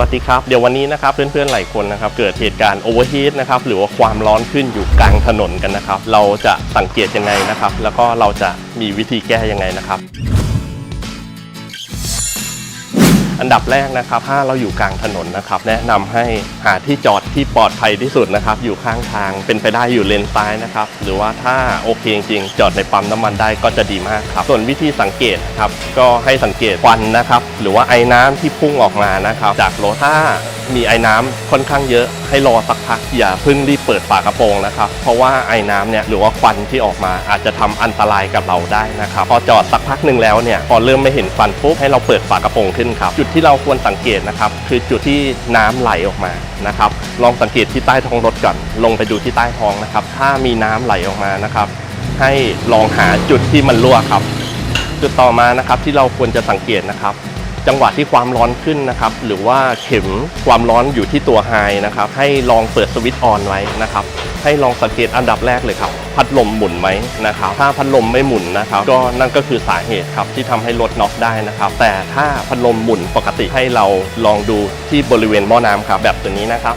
วัสดีครับ เดี๋ยววันนี้นะครับเพื่อนๆหลายคนนะครับเกิดเหตุการณ์โอเวอร์ฮีทนะครับหรือว่าความร้อนขึ้นอยู่กลางถนนกันนะครับ เราจะสังเกตยังไงนะครับ แล้วก็เราจะมีวิธีแก้ยังไงนะครับ อันดับแรกนะครับถ้าเราอยู่กลางถนนนะครับ แนะนำให้หาที่จอดที่ปลอดภัยที่สุดนะครับ อยู่ข้างทางเป็นไปได้อยู่เลนซ้ายนะครับ หรือว่าถ้าโอเคจริงๆจอดในปั๊มน้ำมันได้ก็จะดีมากครับ ส่วนวิธีสังเกตครับก็ให้สังเกตควันนะครับ หรือว่าไอ้น้ำที่พุ่งออกมานะครับ จากรถถ้ามีไอ้น้ำค่อนข้างเยอะ ให้รอสักพักอย่าเพิ่งรีบเปิดฝากระโปรงนะครับ เพราะว่าไอ้น้ำเนี่ยหรือว่าควันที่ออกมาอาจจะทำอันตรายกับเราได้นะครับ พอจอดสักพักหนึ่งแล้วเนี่ยพอเริ่มไม่เห็นควันปุ๊บให้เราเปิดฝากระโปรงขึ้นครับจุดที่เราควรสังเกตนะครับ คือจุดที่น้ำไหลออกมานะครับ ลองสังเกตที่ใต้ท้องรถก่อน ลงไปดูที่ใต้ท้องนะครับ ถ้ามีน้ำไหลออกมานะครับ ให้ลองหาจุดที่มันรั่วครับ จุดต่อมานะครับที่เราควรจะสังเกตนะครับ จังหวะที่ความร้อนขึ้นนะครับ หรือว่าเข็มความร้อนอยู่ที่ตัวไฮนะครับ ให้ลองเปิดสวิตช์ออนไว้นะครับ ให้ลองสังเกตอันดับแรกเลยครับ พัดลมหมุนไหมนะครับ ถ้าพัดลมไม่หมุนนะครับ ก็นั่นก็คือสาเหตุครับที่ทำให้รถน็อกได้นะครับ แต่ถ้าพัดลมหมุนปกติให้เราลองดูที่บริเวณหม้อน้ำครับแบบตัวนี้นะครับ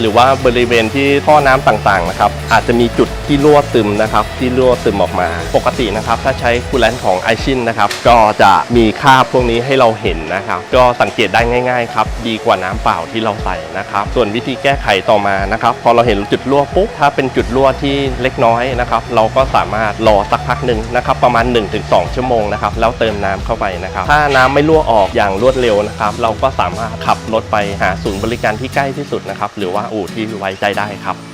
หรือว่าบริเวณที่ท่อน้ำต่างๆนะครับอาจจะมีจุดที่รั่วซึมนะครับที่รั่วซึมออกมา ปกตินะครับถ้าใช้คูลแลนต์ของไอชินนะครับก็จะมีคราบพวกนี้ให้เราเห็นนะครับก็สังเกตได้ง่ายๆครับดีกว่าน้ำเปล่าที่เราใส่นะครับส่วนวิธีแก้ไขต่อมานะครับพอเราเห็นจุดรั่วปุ๊บถ้าเป็นจุดรั่วที่เล็กน้อยนะครับเราก็สามารถรอสักพักหนึ่งนะครับประมาณ 1-2 ชั่วโมงนะครับแล้วเติมน้ำเข้าไปนะครับถ้าน้ำไม่รั่วออกอย่างรวดเร็วนะครับเราก็สามารถขับรถไปหาศูนย์บริการที่ใกล้ที่สุดนะครับหรือว่าอู่ที่ไว้ใจได้ครับ